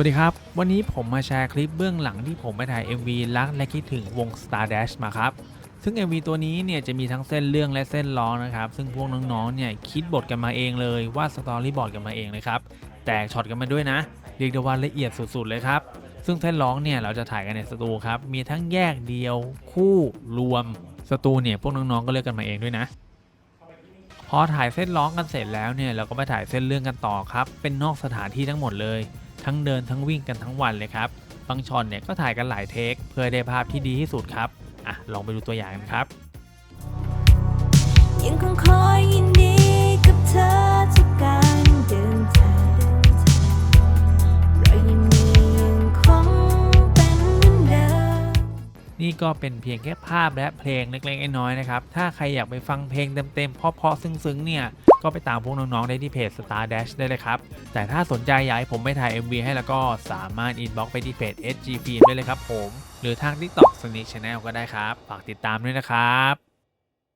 วัสดีครับ วันนี้ผมมาแชร์คลิปเบื้องหลังที่ผมไปถ่าย MV รักและคิดถึงวง Star Dash มาครับ ซึ่ง MV ตัวนี้เนี่ยจะมีทั้งเส้นเรื่องและเส้นร้องนะครับ ซึ่งพวกน้องๆเนี่ยคิดบทกันมาเองเลยวาดสตอรี่บอร์ดกันมาเองเลยครับ แตกช็อตกันมาด้วยนะ เรียกได้ว่าละเอียดสุดๆเลยครับ ซึ่งเส้นร้องเนี่ยเราจะถ่ายกันในสตูครับ มีทั้งแยกเดียว คู่รวม สตูเนี่ยพวกน้องๆก็เลือกกันมาเองด้วยนะพอถ่ายเส้นร้องกันเสร็จแล้วเนี่ยเราก็ไปถ่ายเส้นเรื่องกันต่อครับ เป็นนอกสถานที่ทั้งหมดเลย ทั้งเดินทั้งวิ่งกันทั้งวันเลยครับ บางช็อตเนี่ยก็ถ่ายกันหลายเทค เพื่อได้ภาพที่ดีที่สุดครับ อะ ลองไปดูตัวอย่างกันครับ ยังคงคอยยินดีกับเธอทุกการเดินทางรอยยิ้มนี้ยังคงเป็นเหมือนเดิม นี่ก็เป็นเพียงแค่ภาพและเพลงเล็กๆน้อยๆนะครับ ถ้าใครอยากไปฟังเพลงเต็มๆ เพราะๆ ซึ้งๆ เนี่ย ก็ไปตามพวกน้องๆได้ที่เพจ Star Dash ได้เลยครับ แต่ถ้าสนใจอยากให้ผมไปถ่าย MV ให้แล้วก็สามารถ inbox ไปที่เพจ SGP ได้เลยครับผม หรือทาง TikTok s n a k Channel ก็ได้ครับ ฝากติดตามด้วยนะครับ